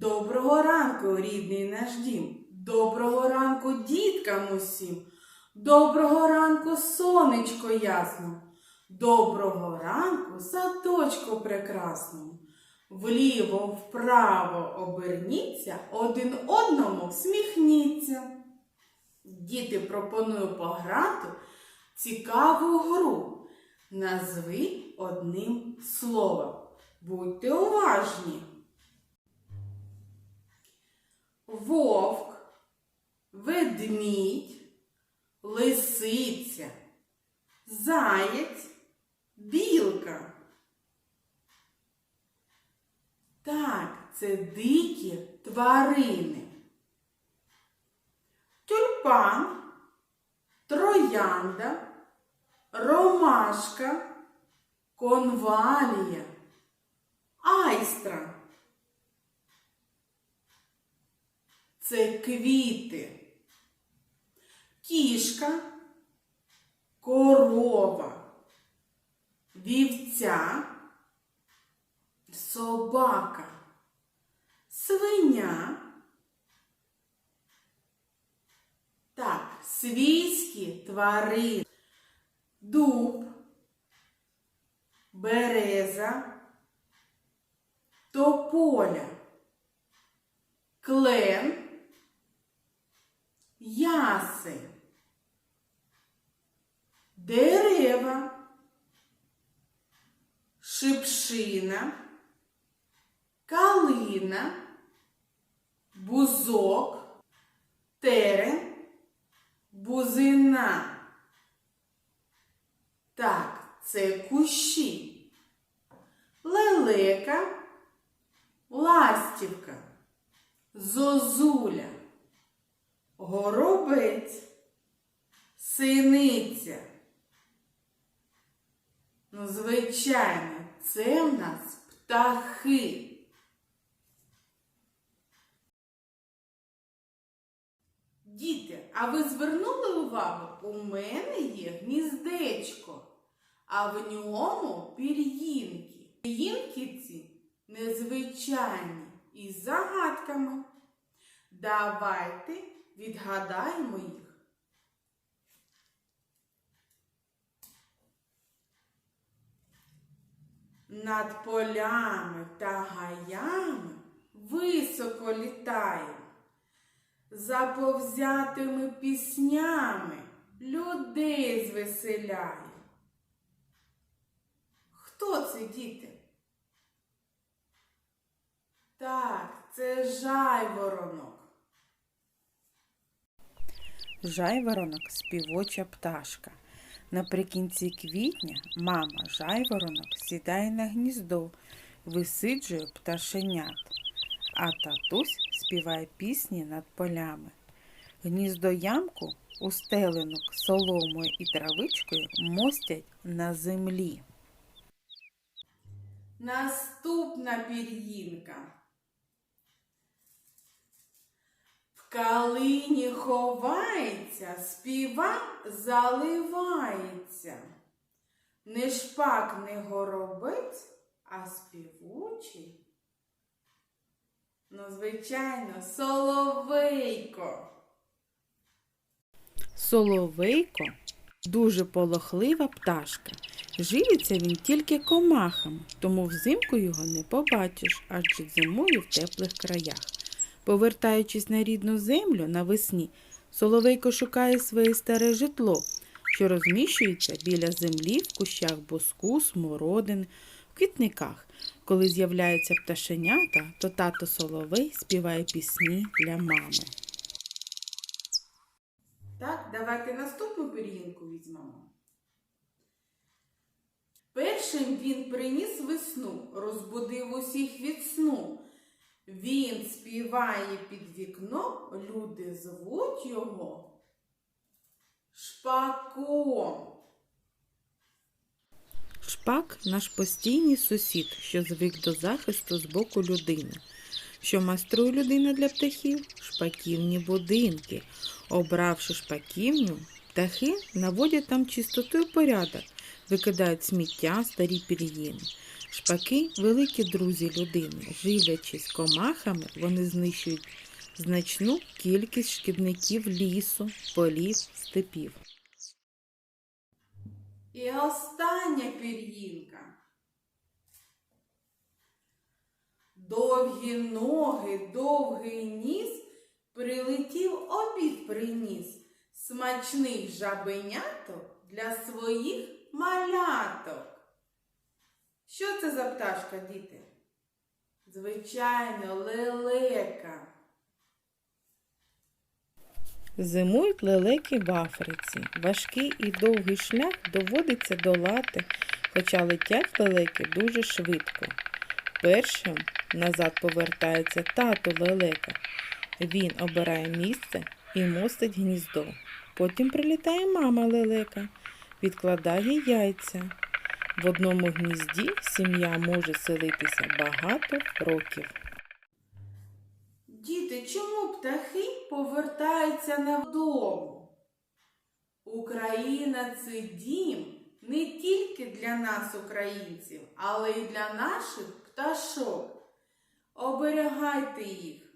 Доброго ранку, рідний наш дім. Доброго ранку, діткам усім. Доброго ранку, сонечко ясно. Доброго ранку, садочку прекрасному. Вліво, вправо оберніться, один одному всміхніться. Діти пропоную пограти цікаву гру. Назви одним словом. Будьте уважні. Вовк, ведмідь, лисиця, заєць, білка. Так, це дикі тварини. Тюльпан, троянда, ромашка, конвалія, айстра. Це квіти, кішка, корова, вівця, собака, свиня. Так, свійські тварини, дуб, береза, тополя, клен, ясень, дерева, шипшина, калина, бузок, терен, бузина. Так, це кущі. Лелека, ластівка, зозуля, горобець, синиця. Ну, звичайно, це в нас птахи. Діти, а ви звернули увагу? У мене є гніздечко, а в ньому пір'їнки. Пір'їнки ці незвичайні із загадками. Давайте відгадаємо їх. Над полями та гаями високо літаємо заповзятими піснями людей звеселяє. Хто це, діти? Так, це жайворонок. Жайворонок співоча пташка. Наприкінці квітня мама жайворонок сідає на гніздо, висиджує пташенят, а татусь співає пісні над полями. Гніздо ямку, устелену соломою і травичкою, мостять на землі. Наступна пір'їнка. В калині ховається, співа заливається. Не шпак, не горобець, а співучий. Ну, звичайно, соловейко. Соловейко дуже полохлива пташка. Живиться він тільки комахами, тому взимку його не побачиш, адже зимує в теплих краях. Повертаючись на рідну землю навесні, Соловейко шукає своє старе житло, що розміщується біля землі в кущах боску, смородин, в квітниках. Коли з'являються пташенята, то тато Соловей співає пісні для мами. Так, давайте наступну пір'їнку візьмемо. Першим він приніс весну, розбудив усіх від сну. Він співає під вікном, люди звуть його шпаком. Шпак наш постійний сусід, що звик до захисту з боку людини. Що майструє людина для птахів? Шпаківні будинки. Обравши шпаківню, птахи наводять там чистоту і порядок. Викидають сміття, старі пір'їни. Шпаки великі друзі людини. Живлячись комахами, вони знищують значну кількість шкідників лісу, полів, степів. І остання пір'їнка. Довгі ноги, довгий ніс, прилетів обід приніс. Смачних жабеняток для своїх маляток. Що це за пташка, діти? Звичайно, лелека. Зимують лелеки в Африці. Важкий і довгий шлях доводиться долати, хоча летять лелеки дуже швидко. Першим назад повертається тато лелека. Він обирає місце і мостить гніздо. Потім прилітає мама лелека, відкладає яйця. В одному гнізді сім'я може селитися багато років. Діти, чому птахи повертаються не вдому? Україна це дім не тільки для нас, українців, але й для наших пташок. Оберігайте їх,